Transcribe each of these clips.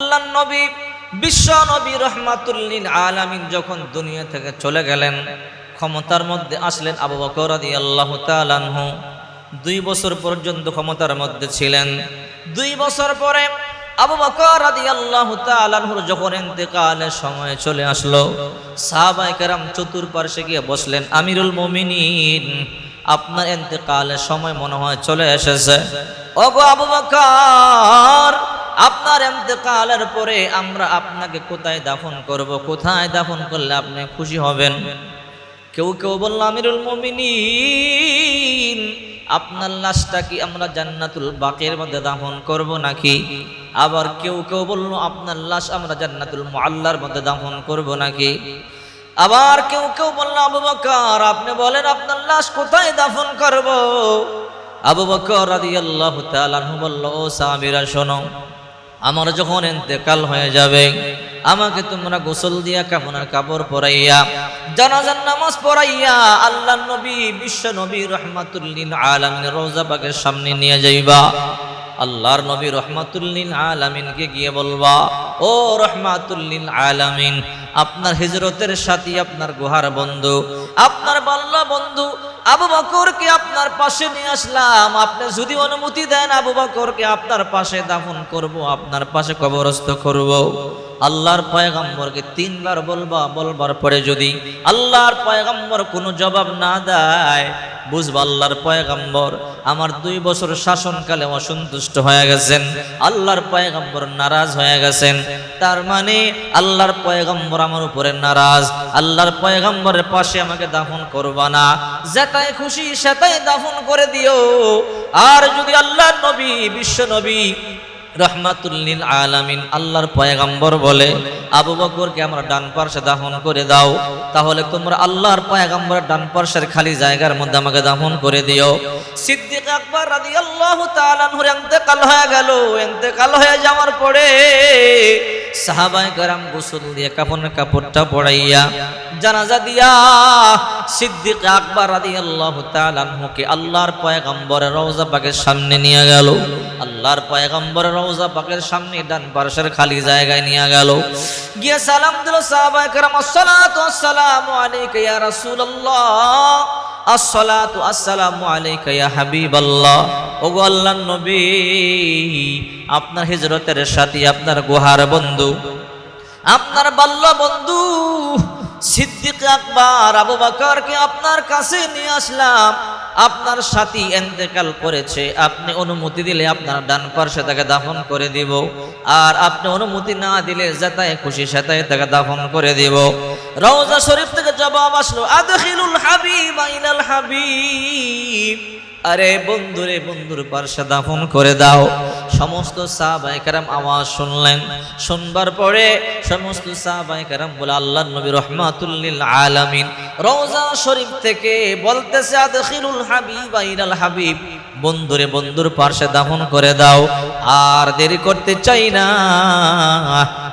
আল্লাহ নবী, বিশ্ব নবী রহমাতুল্লিন আলামিন যখন দুনিয়া থেকে চলে গেলেন, ক্ষমতার মধ্যে আসলেন আবু বকর আল্লাহ তালানহু দুই বছর পর্যন্ত ক্ষমতার মধ্যে ছিলেন। দুই বছর পরে আবু বকর আদি আল্লাহ তালানহুর যখন এতেকালের সময় চলে আসলো সাহাবাই কেরাম চতুর্পার্শ্বে গিয়ে বসলেন, আমিরুল মমিনিন। আপনার এতেকালের সময় মনে হয় চলে এসেছে। ওগো আবু বকর, আপনার এতেকালের পরে আমরা আপনাকে কোথায় দাফন করব, কোথায় দাফন করলে আপনি খুশি হবেন? কেউ কেউ বলল, আমিরুল মমিনিন, আপনার লাশটা কি আমরা জান্নাতুল বাকের মধ্যে দাফন করব নাকি? আবার কেউ কেউ বলল, আপনার লাশ আমরা জান্নাতুল মুআল্লার মধ্যে দাফন করব নাকি? আবার কেউ কেউ বলল, আবু বকর, আপনি বলেন আপনার লাশ কোথায় দাফন করব? আবু বকর তাআলা আনহু বলল, ও সাহাবীরা, শোনো, আমার যখন এতেকাল হয়ে যাবে, আমাকে তোমরা গোসল দিয়া কাফনের কাপড় পরাইয়া, জানাজার নামাজ পড়াইয়া আল্লাহ নবী, বিশ্ব নবী রহমাতুল্লিন আলামিন রোজা সামনে নিয়ে যাইবা। আল্লাহর নবী রহমাতুল্লিন আলামিনকে গিয়ে বলবা, ও রহমাতুল্লিন আলামিন, আপনার হিজরতের সাথী আপনার গুহার বন্ধু, আপনার বাল্লা বন্ধু আবু বকরকে আপনার পাশে নিয়ে আসলাম। আপনি যদি অনুমতি দেন, আবু বকরকে আপনার পাশে দাফন করব, আপনার পাশে কবরস্থ করব। আল্লাহর পয়গম্বরকে তিনবার বলবা, বলবার পরে যদি আল্লাহর পয়গম্বর কোনো জবাব না দেয় বুঝবা আল্লাহর পয়গম্বর, আমার দুই বছর শাসনকালে অসন্তুষ্ট হয়ে গেছেন, আল্লাহর পয়গম্বর নারাজ হয়ে গেছেন। তার মানে আল্লাহর পয়গম্বর আমার উপরে নারাজ, আল্লাহর পয়গম্বরের পাশে আমাকে দাফন করবা না। যেটাই খুশি সেটাই দাফন করে দিও। আর যদি আল্লাহর নবী, বিশ্ব নবী রহমাতুল্লিল আলামিন আল্লাহর পয়গাম্বর বলে আবু বকরকে আমরা ডান পার্শ্বে দাফন করে দাও তাহলে তোমরা আল্লাহর পয়গাম্বরের ডান পার্শ্বের খালি জায়গার মধ্যে আমাকে দাফন করে দিও সিদ্দিক আকবর রাদিয়াল্লাহু তাআলা আনহুর ইন্তেকাল হয়ে গেল ইন্তেকাল হয়ে যাওয়ার পরে সাহাবায়ে کرام গোসল দিয়ে কাফনের কাপড়টা পড়াইয়া জানাজা দিয়া সিদ্দিক আকবর রাদিয়াল্লাহু তাআলা আনহুকে আল্লাহর পয়গাম্বরের রওজা পাকের সামনে নিয়ে গেল আল্লাহর পয়গাম্বরের রওজা পাকের সামনে ডান পার্শ্বের খালি জায়গায় নিয়ে গেল গিয়ে সালাম দিল সাহাবায়ে کرام আসসালাতু আসসালামু আলাইকা ইয়া রাসূলুল্লাহ আসসালাতু আসসালামু আলাইকা ইয়া হাবিবাল্লাহ ওগো আল্লাহর নবী আপনার হিজরতের সাথী আপনার গুহার বন্ধু আপনার বাল্য বন্ধু সিদ্দিক আকবর, আবু বকরকে আপনার কাছে নিয়ে আসলাম। আপনার সাথী এন্তেকাল করেছে, আপনি অনুমতি দিলে আপনার ডান পার্শ্বে তাকে দাফন করে দিব। আর আপনি অনুমতি না দিলে যেটাই খুশি সেটাই তাকে দাফন করে দিব। রওজা শরীফ থেকে জবাব আসলো, আদখিলুল হাবিব ইলাল হাবিব। আরে বন্ধুরে বন্ধুর পার্শ্বে দাফন করে দাও। সমস্ত সাহাবায়ে কেরাম আওয়াজ শুনলেন। শুনবার পরে সমস্ত সাহাবায়ে কেরাম বলে, আল্লাহ নবী রহমাতুল্লিল আলামিন, রওজা শরীফ থেকে বলতেছে, আদখিলুল হাবিব, ইলাল হাবিব। বন্ধুরে বন্ধুর পার্শ্বে দাফন করে দাও। আর দেরি করতে চাই না।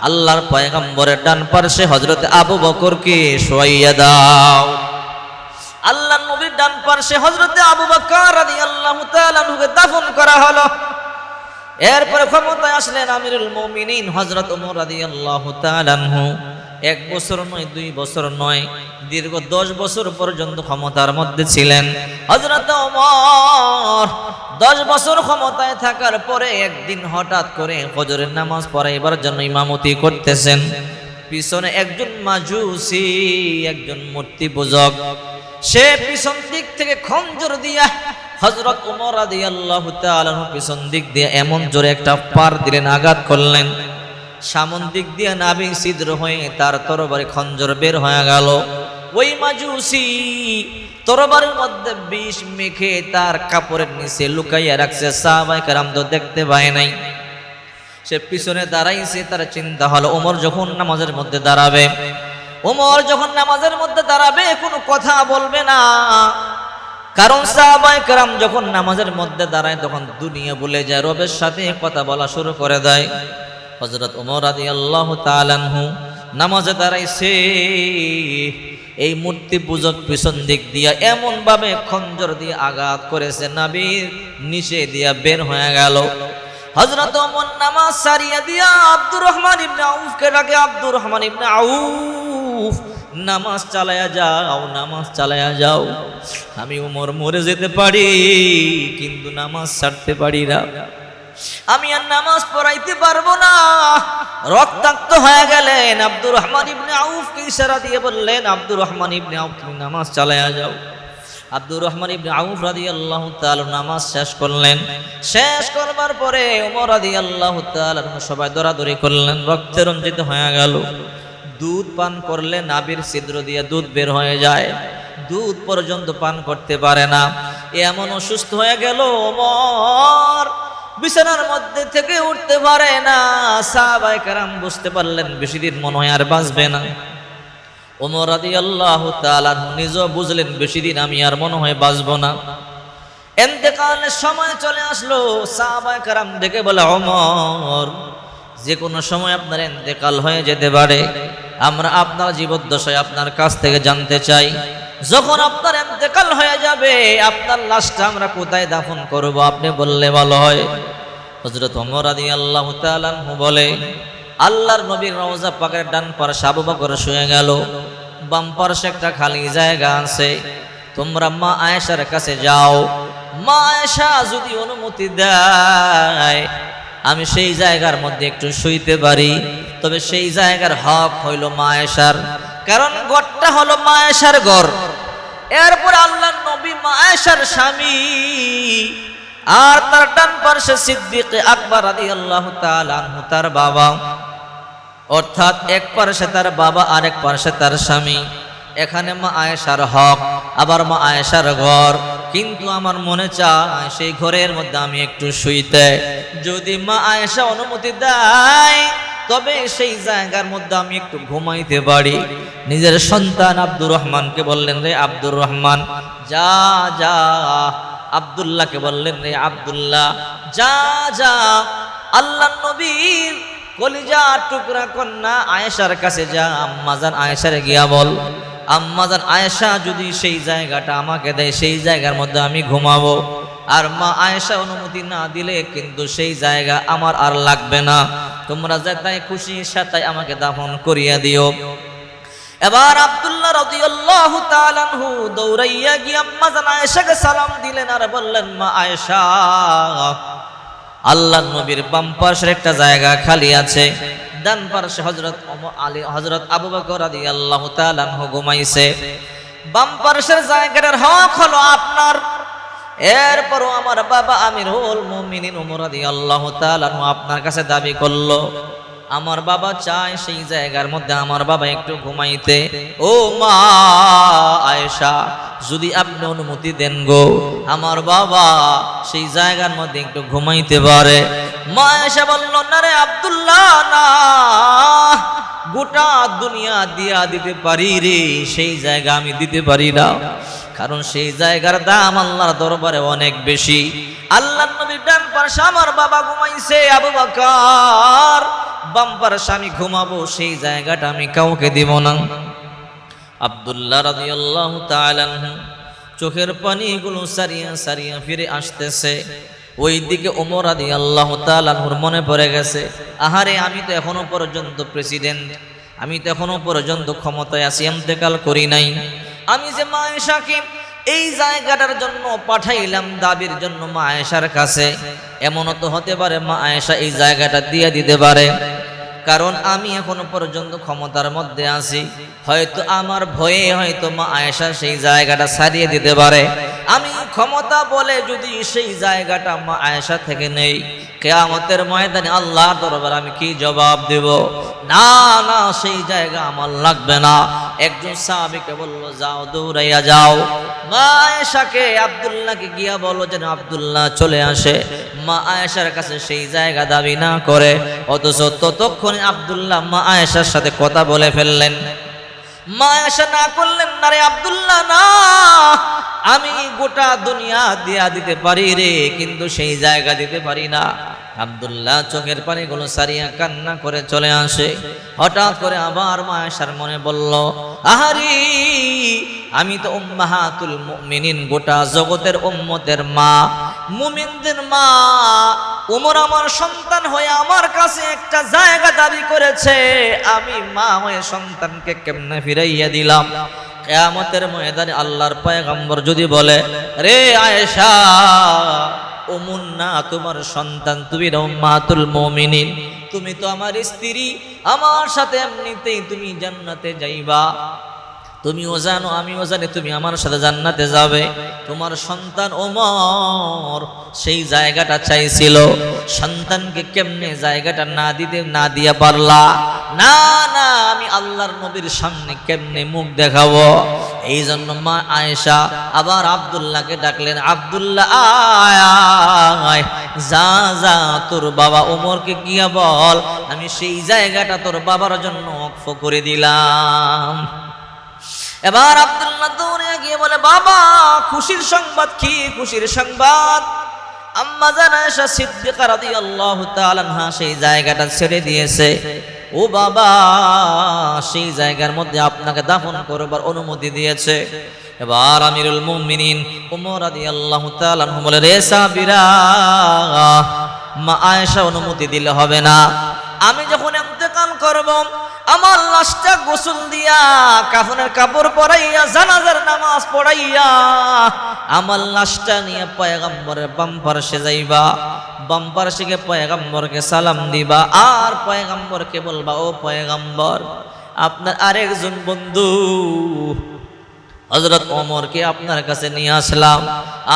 আল্লাহর পয়গম্বরের ডান পার্শ্বে হযরত আবু বকরকে শোয়াইয়া দাও। আল্লাহ ডান পার্শ্বে হযরতে আবু বকর দাফন করা হলো। এরপরে ক্ষমতায় আসলেন আমিরুল মুমিনিন হজরত ওমর রাদিয়াল্লাহু তাআলা এক বছর নয়, দুই বছর নয়, দীর্ঘ দশ বছর পর্যন্ত ক্ষমতার মধ্যে ছিলেন। হযরত ওমর দশ বছর ক্ষমতায় থাকার পরে একদিন হঠাৎ করে ফজরের নামাজ পড়াইবার জন্য ইমামতি করতেছেন। পিছনে একজন মাজুসি, একজন মূর্তি পূজক সে পিছন দিক থেকে খঞ্জর দিয়া হজরত উমর রাদিয়াল্লাহু তাআলা পিছন দিক দিয়ে এমন জোরে একটা পার দিলেন, আঘাত করলেন। সামন দিক দিয়ে নাবি ছিদ্র হয়ে তার তরবারে খঞ্জর বের হয়ে গেল। ওই মাজুসি তরবারের মধ্যে বিষ মেখে তার কাপড়ের নিচে লুকাইয়া রাখছে সাহাবাই কারাম তো দেখতে পায় নাই। সে পিছনে দাঁড়াইছে, তার চিন্তা হলো ওমর যখন নামাজের মধ্যে দাঁড়াবে ওমর যখন নামাজের মধ্যে দাঁড়াবে, কোনো কথা বলবে না। কারণ সাহাবায়ে কারাম যখন নামাজের মধ্যে দাঁড়ায়, তখন দুনিয়া বলে যায়, রবের সাথে কথা বলা শুরু করে দেয়। হজরত ওমর রাদিয়াল্লাহু তাআলা আনহু নামাজে দাঁড়াইছে। এই মূর্তি পূজক পিছন দিক দিয়া এমন ভাবে খঞ্জর দিয়ে আঘাত করেছে, নাবির নিচে দিয়া বের হয়ে গেল। হজরত ওমর নামাজ সারিয়া দিয়া আব্দুর রহমান ইবনে আউফকে ডাকে, আব্দুর রহমান ইবনে আউফ। নামাজ চালায়া যাও, নামাজ চালায়া যাও। আমি উমর মরে যেতে পারি, কিন্তু নামাজ ছাড়তে পারি না। আমি আর নামাজ পড়াইতে পারব না। রক্তাক্ত হয়ে গেলেন আব্দুর রহমান ইবনে আউফকে ইশারা দিয়ে বললেন, আব্দুর রহমান ইবনে আউফ, তুমি নামাজ চালায়া যাও। আব্দুর রহমান ইবনে আউফ রাদিয়াল্লাহু তাআলা নামাজ শেষ করলেন। শেষ করবার পরে ওমর রাদিয়াল্লাহু তাআলা সবাই দরাদরি করলেন, রক্তে রঞ্জিত হয়ে গেল। দুধ পান করলে নাবির ছিদ্র দিয়ে দুধ বের হয়ে যায়। দুধ পর্যন্ত পান করতে পারে না। এমন অসুস্থ হয়ে গেল ওমর বিছানার মধ্যে থেকে উঠতে পারে না। সাহাবায়ে কেরাম বুঝতে পারলেন, বেশি দিন মনে হয় আর বাঁচবে না। ওমর রাদি আল্লাহ নিজেও বুঝলেন, বেশি দিন আমি আর মনে হয় বাঁচবো না। এতেকালের সময় চলে আসলো, সাহাবায়ে কারাম দেখে বলে, অমর যে কোনো সময় আপনার এতেকাল হয়ে যেতে পারে। আমরা আপনার জীবদ্দশায় আপনার কাছ থেকে জানতে চাই। যখন আপনার এতেকাল হয়ে যাবে, আপনার লাশটা আমরা কোথায় দাফন করব, আপনি বললে ভালো হয়। হজরত অমর আদি আল্লাহ তালাহু বলে, আল্লাহর নবীর রওজা পাকের ডান পাশে আবু বকর শুয়ে গেল। বাম পাশে একটা খালি জায়গা আছে। তোমরা মা আয়েশার কাছে যাও। মা আয়েশা যদি অনুমতি দেয় আমি সেই জায়গার মধ্যে একটু শুইতে পারি। তবে সেই জায়গার হক হইল মায়েশার। কারণ গড়টা হলো মায়েশার গড় এরপর আল্লাহ নবী মায়েশার স্বামী আর তার ডান পার্শ্বে সিদ্দিক আকবর আদি আল্লাহ তার বাবা। অর্থাৎ এক পার্শ্বে তার বাবা আর এক পার্শ্বে তার স্বামী। এখানে মা আয়েশার হক, আবার মা আয়েশার ঘর। কিন্তু আমার মনে চায় সেই ঘরের মধ্যে আমি একটু শুইতে। যদি মা আয়েশা অনুমতি দেয়, তবে সেই জায়গার মধ্যে আমি একটু ঘুমাইতে পারি। নিজের সন্তান আব্দুর রহমানকে বললেন, রে আব্দুর রহমান, যা যা। আব্দুল্লাহকে বললেন, রে আব্দুল্লাহ, যা যা। আল্লাহ নবীর কলিজা টুকরা কন্যা আয়েশার কাছে যা আম্মাজান আয়েশারে গিয়া বল আম্মাজান আয়েশা যদি সেই জায়গাটা আমাকে দেয়, সেই জায়গার মধ্যে আমি ঘুমাবো। আর মা আয়েশা অনুমতি না দিলে কিন্তু সেই জায়গা আমার আর লাগবে না। তোমরা যেটাই খুশি সেটাই আমাকে দাফন করিয়া দিও। এবার আব্দুল্লাহ রাদিয়াল্লাহু তাআলা আনহু দৌড়াইয়া গিয়ে আম্মাজান আয়েশাকে সালাম দিলেন আর বললেন, মা আয়েশা আল্লাহ নবীর বাম পাশের একটা জায়গা খালি আছে। ডান পাশে হজরত আলী, হযরত আবু বকর রাদিয়াল্লাহু আল্লাহ আনহু ঘুমাইছে। বাম পাশের জায়গাটার হক হলো আপনার। এরপরও আমার বাবা আমিরুল মুমিনিন উমর রাদিয়াল্লাহু তাআলা তালানহ আপনার কাছে দাবি করল। আমার বাবা চায় সেই জায়গার মধ্যে আমার বাবা একটু ঘুমাইতে। ও মা আয়েশা, যদি আপনি অনুমতি দেন গো, আমার বাবা সেই জায়গার মধ্যে একটু ঘুমাইতে পারে। মা আয়েশা বলল, না রে আব্দুল্লাহ, না। গোটা দুনিয়া দিয়া দিতে পারি রে, সেই জায়গা আমি দিতে পারি না। কারণ সেই জায়গার দাম আল্লাহর দরবারে অনেক বেশি। আল্লাহ নবীর ডান পাশে আমার বাবা ঘুমাইছে, আবু বকর। বাম পাশে আমি ঘুমাবো, সেই জায়গাটা আমি কাউকে দিব না। আব্দুল্লাহ রাদিয়াল্লাহু তাআলা আনহু চোখের পানিগুলো সারিয়া সারিয়া ফিরে আসতেছে। ওই দিকে ওমর আদি আল্লাহ তালাহুর মনে পড়ে গেছে, আহারে, আমি তো এখনও পর্যন্ত প্রেসিডেন্ট, আমি তো এখনও পর্যন্ত ক্ষমতায় আছি এমতেকাল করি নাই। আমি যে মা আয়েশাকে এই জায়গাটার জন্য পাঠাইলাম দাবির জন্য মা আয়েশার কাছে। এমনও তো হতে পারে মা আয়েশা এই জায়গাটা দিয়ে দিতে পারে। কারণ আমি এখনও পর্যন্ত ক্ষমতার মধ্যে আছি। হয়তো আমার ভয়ে হয়তো মা আয়েশা সেই জায়গাটা সারিয়ে দিতে পারে। আমি ক্ষমতা বলে যদি সেই জায়গাটা মা আয়েশা থেকে নেই, কেয়ামতের ময়দানে আল্লাহ দরবার আমি কি জবাব দেব? না না, সেই জায়গা আমার লাগবে না। একজন সাহাবিকে বলল, যাও, দৌড়াইয়া যাও। মা আয়েশাকে আব্দুল্লাহকে গিয়া বলো যেন আব্দুল্লাহ চলে আসে। মা আয়েশার কাছে সেই জায়গা দাবি না করে, অথচ ততক্ষণে আব্দুল্লাহ মা আয়েশার সাথে কথা বলে ফেললেন। মা আয়েশা না করলেন না রে আব্দুল্লাহ, না। আমি গোটা দুনিয়া দিয়া দিতে পারি রে, কিন্তু সেই জায়গা দিতে পারি না। আবদুল্লাহ চোখের পানিগুলো সারিয়া কান্না করে চলে আসে। হঠাৎ করে আবার মা আয়েশার মনে বলল, আহারি, আমি তো উম্মাহাতুল মুমিনিন, গোটা জগতের উম্মতের মা। মুমিনদের মা উমর আমার সন্তান হয়ে আমার কাছে একটা জায়গা দাবি করেছে। আমি মা হয়ে সন্তানকে কেমনে ফিরাইয়া দিলাম? কেয়ামতের ময়দানে আল্লাহর পায়গাম্বর যদি বলে, রে আয়েশা ও মুন্না তোমার সন্তান, তুমি রহমাতুল মুমিনিন, তুমি তো আমার স্ত্রী, আমার সাথে এমনিতেই তুমি জান্নাতে যাইবা। তুমিও জানো, আমিও জানি তুমি আমার সাথে জান্নাতে যাবে। তোমার সন্তান ওমর সেই জায়গাটা চাইছিল। সন্তানকে কেমনে জায়গাটা না দিতে, না দিয়া পারলা? না না, আমি আল্লাহর নবীর সামনে কেমনে মুখ দেখাবো? এই জন্য মা আয়েশা আবার আব্দুল্লাহকে ডাকলেন, আব্দুল্লাহ, আয় যা যা, তোর বাবা ওমরকে গিয়া বল। আমি সেই জায়গাটা তোর বাবার জন্য অক্ষ করে দিলাম। এবার আব্দুল্লাহ দৌড়ে গিয়ে বলে, বাবা, খুশির সংবাদ কি? খুশির সংবাদ? আম্মা সিদ্দিকা রাদিয়াল্লাহু সেই জায়গাটা ছেড়ে দিয়েছে। ও বাবা, সেই জায়গার মধ্যে আপনাকে দাফন করবার অনুমতি দিয়েছে। এবার আমিরুল মুমিনিন ওমর রাদিয়াল্লাহু তাআলা বলে, রে সাবিরা, মা আয়েশা অনুমতি দিলে হবে না। আমি যখন করব। আমার লাশটা গোসল দিয়া কাফনের কাপড় পরাইয়া, জানাজার নামাজ পড়াইয়া আমার লাশটা নিয়ে পয়গম্বরের বাম্পার সে যাইবা। বাম্পার শিখে পয়গম্বরকে সালাম দিবা। আর পয়গম্বরকে বলবা, ও পয়গম্বর, আপনার আরেকজন বন্ধু হজরত ওমরকে আপনার কাছে নিয়ে আসলাম।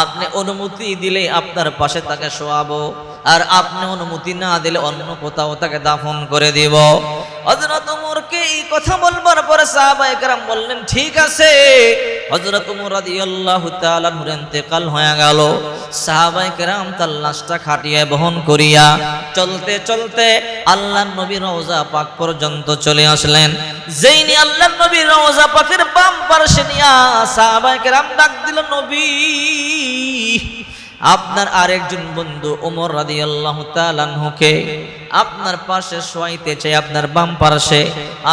আপনি অনুমতি দিলে আপনার পাশে তাকে শোয়াবো আর আপনি অনুমতি না দিলে অন্য কোথাও তাকে দাফন করে দিব। হজরত ওমরকে এই কথা বলবার পরে সাহাবায়ে কেরাম বললেন, ঠিক আছে। হজরত ওমর রাদিয়াল্লাহু তাআলা ইন্তেকাল হয়ে গেল। সাহাবায়ে কেরাম তার লাশটা খাটিয়ে বহন করিয়া চলতে চলতে আল্লাহর নবী রওজা পাক পর্যন্ত চলে আসলেন। যেইনি আল্লাহর নবী রওজা পাকের বাম পাশে নিয়া সাহাবায়ে কেরাম ডাক দিল, নবী, আপনার আরেকজন বন্ধু ওমর রাদিয়াল্লাহু তাআলা আনহুকে আপনার পাশে শোয়াইতে চাই, আপনার বাম পাশে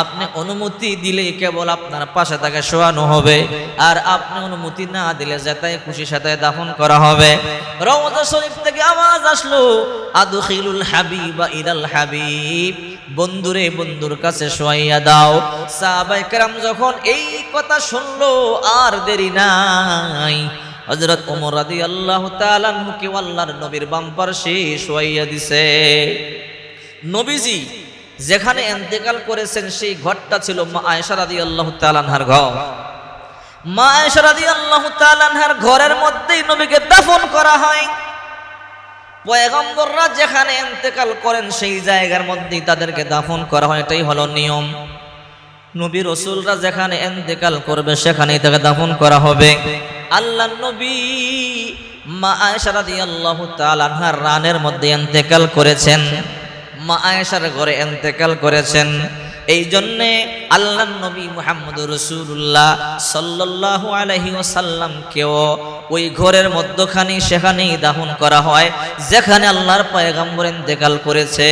আপনি অনুমতি দিলে কেবল আপনার পাশে তাকে শোয়ানো হবে আর আপনি অনুমতি না দিলে যেটাই খুশি সেটাই দাফন করা হবে। রওজা শরীফ থেকে আওয়াজ আসলো, আদখিলুল হাবিবা ইলাল হাবিব। বন্ধুরে বন্ধুর কাছে শোয়াইয়া দাও। সাহাবায়ে কেরাম যখন এই কথা শুনলো, আর দেরি নাই। হজরত ওমর রাদি আল্লাহ তালানহুকে আল্লাহর নবীর বাম্পার পার্শ্বে শোয়াইয়া দিছে। নবীজি, যেখানে এন্তেকাল করেছেন, সেই ঘরটা ছিল মা আয়েশা রাদি আল্লাহ তালানহার ঘর। মা আয়েশা রাদি আল্লাহ তালানহার ঘরের মধ্যেই নবীকে দাফন করা হয়। পয়গম্বররা যেখানে এন্তেকাল করেন, সেই জায়গার মধ্যেই তাদেরকে দাফন করা হয়। এটাই হলো নিয়ম। নবী রসুলরা যেখানে এন্তেকাল করবে, সেখানেই তাকে দাফন করা হবে। আল্লাহ নবী মা তাআলা আনহার রানের মধ্যে এন্তেকাল করেছেন। মা আয়েশার ঘরে এন্তেকাল করেছেন। এই জন্যে আল্লাহ নবী মোহাম্মদ রসুল্লাহ সাল্লাল্লাহু আলাইহি ওয়াসাল্লামকেও ওই ঘরের মধ্যখানে সেখানেই দাহন করা হয়, যেখানে আল্লাহর পয়গম্বর ইন্তেকাল করেছে।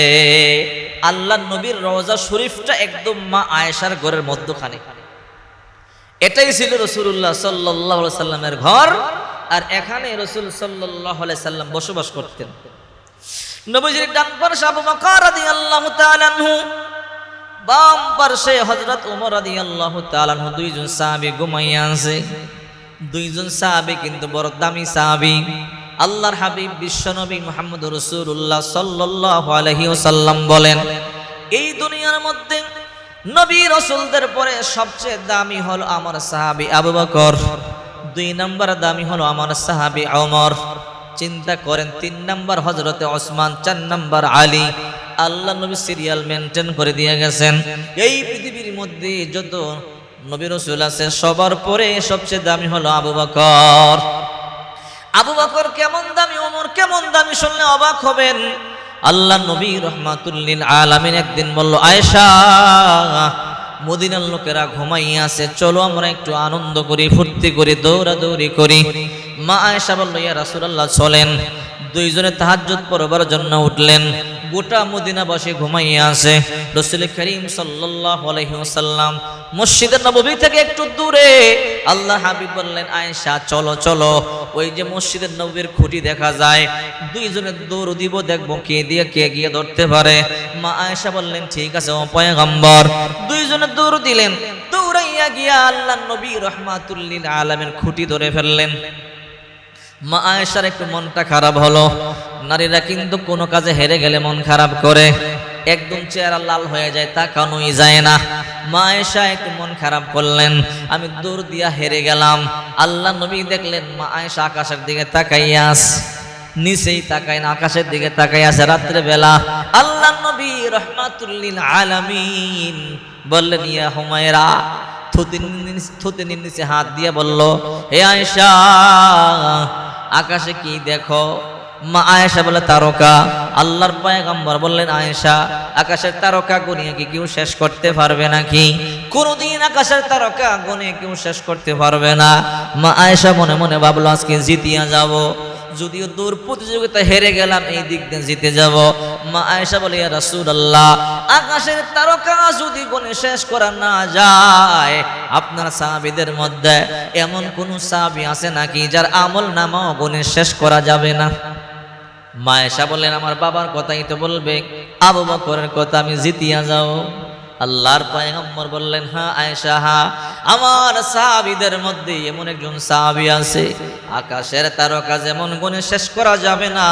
আল্লাহ নবীর রওজা শরীফটা একদম মা আয়েশার ঘরের মধ্যখানে। এটাই ছিল রসুল্লাহ সাল্লাহ সাল্লামের ঘর, আর এখানে রসুল সাল্লাহ সাল্লাম বসবাস করতেন। নবীজির ডান পার্শ্বে আবু বকর রাদিয়াল্লাহু তাআলা আনহু বাম পার্শ্বে হযরত ওমর রাদিয়াল্লাহু তাআলা আনহু দুইজন সাহাবী ঘুমাইয়া আছে। দুইজন সাহাবী কিন্তু বড় দামি সাহাবী। আল্লাহর হাবিব বিশ্বনবী মুহাম্মদ রাসূলুল্লাহ সাল্লাল্লাহু আলাইহি ওয়াসাল্লাম বলেন, এই দুনিয়ার মধ্যে নবী রসুলদের পরে সবচেয়ে দামি হলো আমার সাহাবী আবু বকর, দুই নম্বর দামি হলো আমার সাহাবী ওমর, চিন্তা করেন তিন নম্বর হজরতে ওসমান, চার নম্বর আলী আল্লাহ নবী সিরিয়াল মেনটেন করে দিয়ে গেছেন। এই পৃথিবীর মধ্যে যত নবী রসুল আছে, সবার পরে সবচেয়ে দামি হলো আবু বকর। আবু বকর কেমন দামি, ওমর কেমন দামি শুনলে অবাক হবেন। আল্লাহ নবী রহমাতুল্লিল আলামিন একদিন বলল, আয়েশা, মদিনার লোকেরা ঘুমাইয়া আছে, চলো আমরা একটু আনন্দ করি, ফুর্তি করি, দৌড়াদৌড়ি করি। মা আয়েশা বলল, ইয়া রাসূলুল্লাহ, চলেন। দুইজনে তাহাজ্জুদ পড়বার জন্য উঠলেন। গোটা মদিনা বসে ঘুমাইয়া আছে। রসুল করিম সাল্লাল্লাহু আলাইহি মসজিদের নববী থেকে একটু দূরে আল্লাহ হাবিব বললেন, আয়েশা, চলো চলো। ওই যে মসজিদের নবীর খুঁটি দেখা যায়। দুইজনে দৌড় দিব, দেখব কে দিয়ে কে গিয়ে ধরতে পারে। মা আয়েশা বললেন, ঠিক আছে, ও পয়গম্বর। দুইজনে দৌড় দিলেন। দৌড়াইয়া গিয়া আল্লাহ নবী রহমাতুল্লিল আলামের খুঁটি ধরে ফেললেন। মা আয়েশার একটু মনটা খারাপ হলো। নারীরা কিন্তু কোনো কাজে হেরে গেলে মন খারাপ করে। একদম চেহারা লাল হয়ে যায়, তাকানোই যায় না। মা আয়েশা একটু মন খারাপ করলেন। আমি দূর দিয়া হেরে গেলাম। আল্লাহ নবী দেখলেন, মা আয়েশা আকাশের দিকে তাকাইয়াস নিচেই তাকায় না, আকাশের দিকে তাকাই আছে রাত্রে বেলা আল্লাহ নবী রহমাতুল্লিল আলামিন বললেন, ইয়া হুমায়রা থুতিনির নিচে হাত দিয়ে বলল, হে আয়েশা আকাশে কি দেখো? মা আয়েশা বলে, তারকা। আল্লাহর পায়গম্বর বললেন, আয়েশা, আকাশের তারকা গুনিয়ে কি কেউ শেষ করতে পারবে নাকি? কোনদিন আকাশের তারকা গুনিয়ে কেউ শেষ করতে পারবে না। মা আয়েশা মনে মনে ভাবলো, আজকে জিতিয়া যাব। যদিও দূর প্রতিযোগিতা হেরে গেলাম, এই দিক দিয়ে জিতে যাব। মা আয়েশা বলে, ইয়া রাসূলুল্লাহ, আকাশের তারকা যদি গনে শেষ করা না যায়, আপনার সাহাবীদের মধ্যে এমন কোন সাহাবী আছে নাকি যার আমল নামাও গনে শেষ করা যাবে না? মা মায়েশা বললেন, আমার বাবার কথাই তো বলবে, আবু বকরের কথা আমি জিতিয়া যাও। আল্লাহর পয়গম্বর বললেন হ্যাঁ আয়েশা হ্যাঁ। আমার সাহাবিদের মধ্যে এমন একজন সাহাবি আছে, আকাশের তারকা যেমন গুণে শেষ করা যাবে না,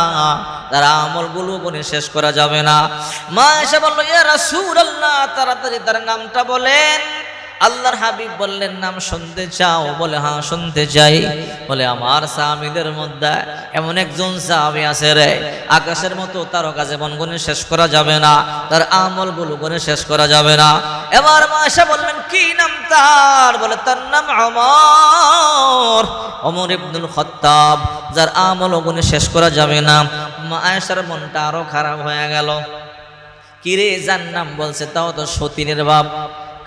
তার আমলগুলো গুণে শেষ করা যাবে না। মা এসে বলল এরা সুর আল্লাহ তাড়াতাড়ি তার নামটা বলেন। আল্লাহর হাবিব বললেন, নাম শুনতে চাও? বলে হ্যাঁ শুনতে চাই। বলে, আমার সাহাবিদের মধ্যে এমন একজন সাহাবি আছে রে, আকাশের মতো তারকা যেমন গুণে শেষ করা যাবে না, তার আমলগুলো গুণে শেষ করা যাবে না। এবার মা এসে বললেন, কি নাম তার? বলে, তার নাম আমার অমর ইবনুল খত্তাব, যার আমল গুণে শেষ করা যাবে না। মা আয়েশার মনটা আরও খারাপ হয়ে গেল। কিরে যার নাম বলছে, তাও তো সতীনের বাপ।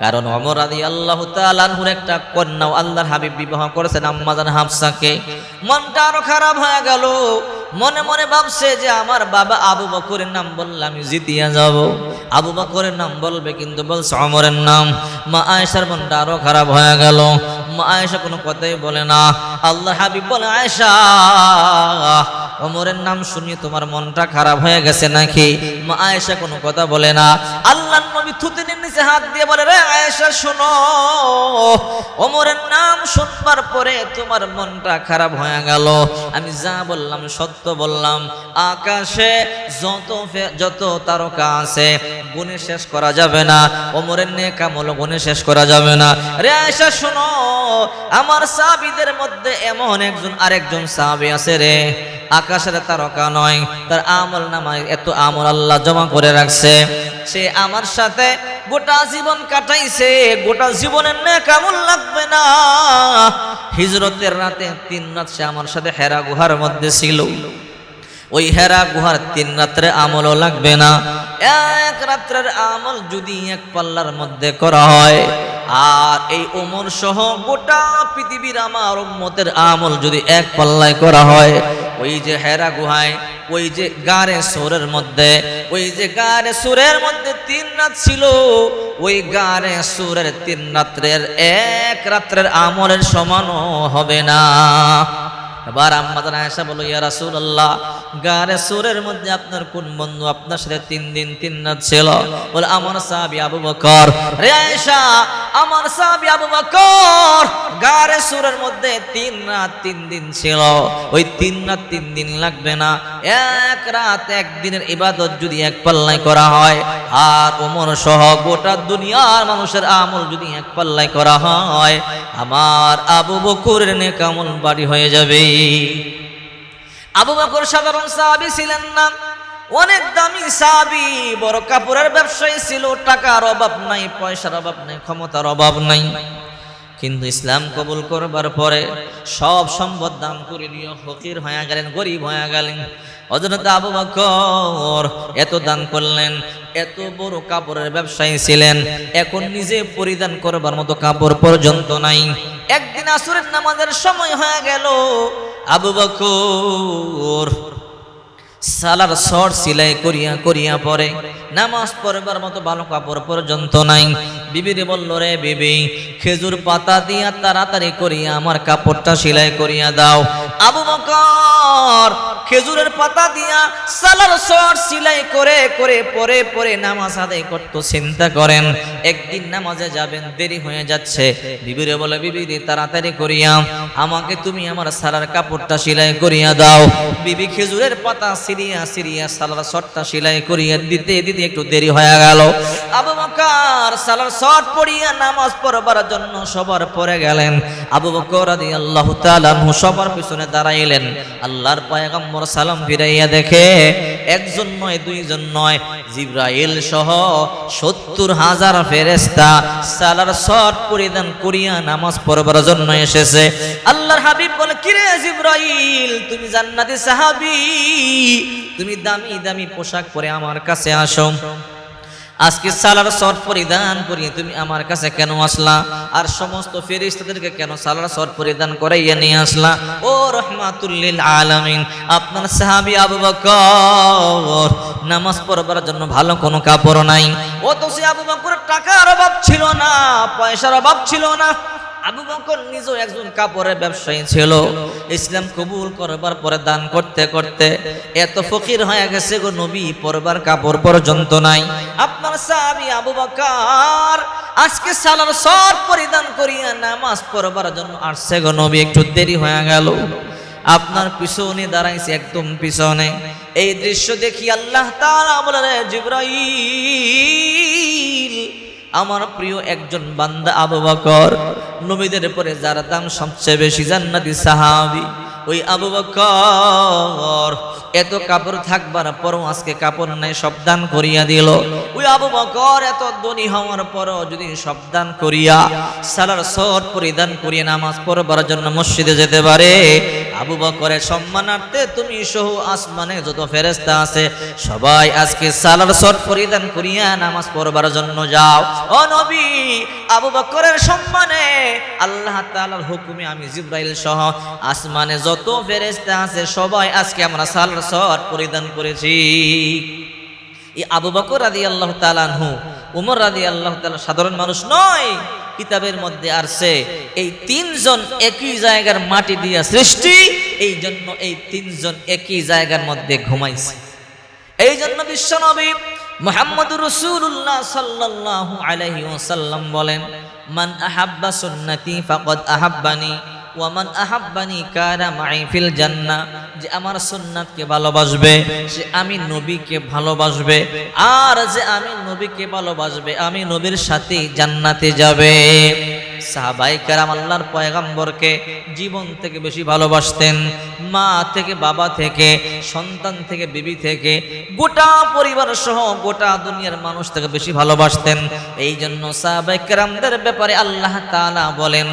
কারণ অমর আদি আল্লাহ তালানহুর একটা কন্যাও আল্লাহর হাবিব বিবাহ করেছেন আম্মাজান হাফসাকে। মনটা আরও খারাপ হয়ে গেল। মনে মনে ভাবছে যে আমার বাবা আবু বকরের নাম বললে আমি জিতিয়া যাব। আবু বকরের নাম বলবে কিন্তু বলছে অমরের নাম। মা আয়েশার মনটা আরও খারাপ হয়ে গেল। মা আয়েশা কোনো কথাই বলে না। আল্লাহ হাবিব বলে, আয়েশা অমরের নাম শুনিয়ে তোমার মনটা খারাপ হয়ে গেছে নাকি? মা আয়েশা কোনো কথা বলে না। আল্লাহ নবী থুতিনের নিচে হাত দিয়ে বলে, রে আয়েশা, শোনো অমরের নাম শুনবার পরে তোমার মনটা খারাপ হয়ে গেল। আমি যা বললাম, সত্য বললাম। আকাশে যত যত তারকা আছে, গুণে শেষ করা যাবে না। অমরের নেকামল গুণে শেষ করা যাবে না। রে আয়েশা, শোনো আমার সাহাবীদের মধ্যে এমন একজন আরেকজন সাহাবী আছে রে। আকাশের তারকা নয়, তার আমল নামায় এত আমল আল্লাহ জমা করে রাখছে। সে আমার সাথে গোটা জীবন কাটাইছে, গোটা জীবনের নে কেমন লাগবে না। হিজরতের রাতে তিন রাত সে আমার সাথে হেরা গুহার মধ্যে ছিল। ওই হেরা গুহার তিন রাত্রে আমলও লাগবে না। এক রাত্রের আমল যদি এক পাল্লার মধ্যে করা হয়, আর এই ওমর সহ গোটা পৃথিবীর আমার উম্মতের আমল যদি এক পাল্লায় করা হয়, ওই যে হেরা গুহায়, ওই যে গারে সোরের মধ্যে, ওই যে গারে সুরের মধ্যে তিন রাত ছিল, ওই গারে সুরের তিন রাত্রের এক রাত্রের আমলের সমানও হবে না। এবার আম্মাদান আয়েশা বলো ইয়া রাসূলুল্লাহ গারে সুরের মধ্যে আপনার কোন বন্ধু আপনার সাথে তিন দিন তিন রাত ছিল? বলে, আমার সাহাবী আবু বকর। রে আয়েশা, আমার সাহাবী আবু বকর গারে সুরের মধ্যে তিন রাত তিন দিন ছিল। ওই তিন রাত তিন দিন লাগবে না। এক রাত এক দিনের ইবাদত যদি এক পাল্লায় করা হয়, আর ওমর সহ গোটা দুনিয়ার মানুষের আমল যদি এক পাল্লায় করা হয়, আমার আবু বকরের নেকামল বাড়ি হয়ে যাবে। আবু বকর সাধারণ সাহাবি ছিলেন না। অনেক দামি সাহাবি। বড় কাপড়ের ব্যবসায়ী ছিল, টাকার অভাব নাই, পয়সার অভাব নাই, ক্ষমতার অভাব নাই। কিন্তু ইসলাম কবুল করবার পরে সব সম্পদ দান করে দিয়ে ফকির হয়ে গেলেন, গরিব হয়ে গেলেন। হযরত আবু বকর এত দান করলেন, এত বড় কাপড়ের ব্যবসায়ী ছিলেন, এখন নিজে পরিধান করবার মতো কাপড় পর্যন্ত নাই। একদিন আসরের নামাজের সময় হয়ে গেল, আবু বকর সালার শর্ট সিলাই করিয়া করিয়া পরে, নামাজ পড়বার মতো ভালো কাপড় পর্যন্ত নাই। বিবিরে বলল, রে বিবি, খেজুর পাতা দিয়া তাড়াতাড়ি করিয়া আমার কাপড়টা সিলাই করিয়া দাও। আবু বকর খেজুরের পাতা দিয়া সালার শর্ট সিলাই করে করে, পরে পরে নামাজ আদায় করতো চিন্তা করেন। একদিন নামাজে যাবেন, দেরি হয়ে যাচ্ছে। বিবিরে বলে বিবিরে তাড়াতাড়ি করিয়া আমাকে তুমি আমার সালার কাপড়টা সিলাই করিয়া দাও। বিবি খেজুরের পাতা সিরিয়া সিরিয়া সালার শর্টটা সেলাই করিয়া দিতে দিতে একটু দেরি হয়ে গেল। আবু বকর সালার শর্ট পড়িয়া নামাজ পড়বার জন্য সবার পরে গেলেন। আবু বকর রাদিয়াল্লাহু তাআলা আনহু সবার পিছনে দাঁড়াইলেন। আল্লাহর পয়গম্বর সালাম ফিরাইয়া দেখে একজন নয়, দুইজন নয়। জিব্রাইল সহ সত্তর হাজার ফেরেস্তা সালার শট পরিধান করিয়া নামাজ পড়বার জন্য এসেছে। আল্লাহর হাবিব বলে, কিরে জিব্রাইল, তুমি জান্নাতি সাহাবি, তুমি দামি দামি পোশাক পরে আমার কাছে আসো। আজকে সালার শর্ট পরিধান করিয়ে তুমি আমার কাছে কেন আসলা? আর সমস্ত ফেরিস্তাদেরকে কেন সালার শর্ট পরিধান করাইয়া নিয়ে আসলা? ও রহমাতুল্লিল আলামিন, আপনার সাহাবি আবু বকর নামাজ পড়বার জন্য ভালো কোনো কাপড় নাই। ও তো সে আবু বকরের টাকার অভাব ছিল না, পয়সার অভাব ছিল না। আবু বকর নিজেও একজন কাপড়ের ব্যবসায়ী ছিল। ইসলাম কবুল করবার পরে দান করতে করতে এত ফকির হয়ে গেছে গো নবী, পরবার কাপড় পর্যন্ত নাই। আপনার সাহাবী আবু বকর আজকে সালার সর পরিধান করিয়া নামাজ পড়বার জন্য আসছে গো নবী, একটু দেরি হয়ে গেল। আপনার পিছনে দাঁড়াইছে, একদম পিছনে। এই দৃশ্য দেখি আল্লাহ তাআলা বলে জিব্রাইল আমার প্রিয় একজন বান্দা আবু বকর নবীদের পরে যার দাম সবচেয়ে বেশি জান্নাতি সাহাবি। ওই আবু বকর, এত কাপড় থাকবার পরও আজকে কাপড় নাই সব করিয়া দিল। ওই আবু বকর এত ধনী হওয়ার পরও যদি সব করিয়া সালার সর পরিধান করিয়া নামাজ পড়বার জন্য মসজিদে যেতে পারে, আবু বকরের সম্মানার্থে তুমি সহ আসমানে যত ফেরেস্তা আছে, সবাই আজকে সালার সর পরিধান করিয়া নামাজ পড়বার জন্য যাও। ও নবী, আবু বকরের সম্মানে আল্লাহ তাআলার হুকুমে আমি জিব্রাইল সহ আসমানে যত ফেরেস্তা আছে, সবাই আজকে আমরা সালার সর পরিধান করেছি। এই আবু বকর রাদি আল্লাহ তালানহু উমর রাদি আল্লাহ তালা সাধারণ মানুষ নয়, কিতাবের মধ্যে আসছে, এই তিনজন একই জায়গার মাটি দিয়া সৃষ্টি এই জন্য এই তিনজন একই জায়গার মধ্যে ঘুমাইছে। এই জন্য বিশ্বনবী মোহাম্মদ রসুল্লাহ সাল্লাল্লাহু আলাইহি বলেন, মান আহাব্বা সুন্নতি ফাকাদ আহাব্বানি। ওয়ামান আহাব্বানি কারা মাই ফিল জান্নাহ, যে আমার সুন্নাতকে ভালোবাসবে সে আমি নবীকে ভালোবাসবে, আর যে আমি নবীকে ভালোবাসবে, আমি নবীর সাথে জান্নাতে যাবে। সাহাবাই কারাম আল্লাহর পয়গাম্বরকে জীবন থেকে বেশি ভালোবাসতেন। মা থেকে, বাবা থেকে, সন্তান থেকে, বিবি থেকে, গোটা পরিবার সহ গোটা দুনিয়ার মানুষ থেকে বেশি ভালোবাসতেন। এই জন্য সাহাবাই কারামদের ব্যাপারে আল্লাহ তাআলা বলেন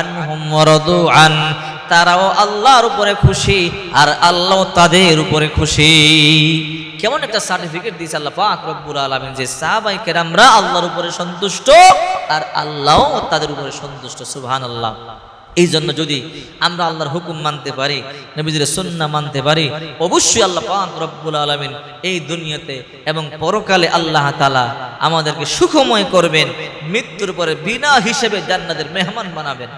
আনহুম ওয়ারাদু আন, তারাও আল্লাহর উপরে খুশি আর আল্লাহ তাদের উপরে খুশি। কেমন একটা সার্টিফিকেট দিয়েছে আল্লাহ পাক রব্বুল আলামিন যে সাহাবাই কেরামরা আল্লাহর উপরে সন্তুষ্ট আর আল্লাহও তাদের উপরে সন্তুষ্ট, সুবহানাল্লাহ। এই জন্য যদি আমরা আল্লাহর হুকুম মানতে পারি, নবীজির সন্না মানতে পারি, অবশ্যই আল্লাহ পাক রব্বুল আলমিন এই দুনিয়াতে এবং পরকালে আল্লাহ তালা আমাদেরকে সুখময় করবেন, মৃত্যুর পরে বিনা হিসেবে জান্নাতের মেহমান বানাবেন।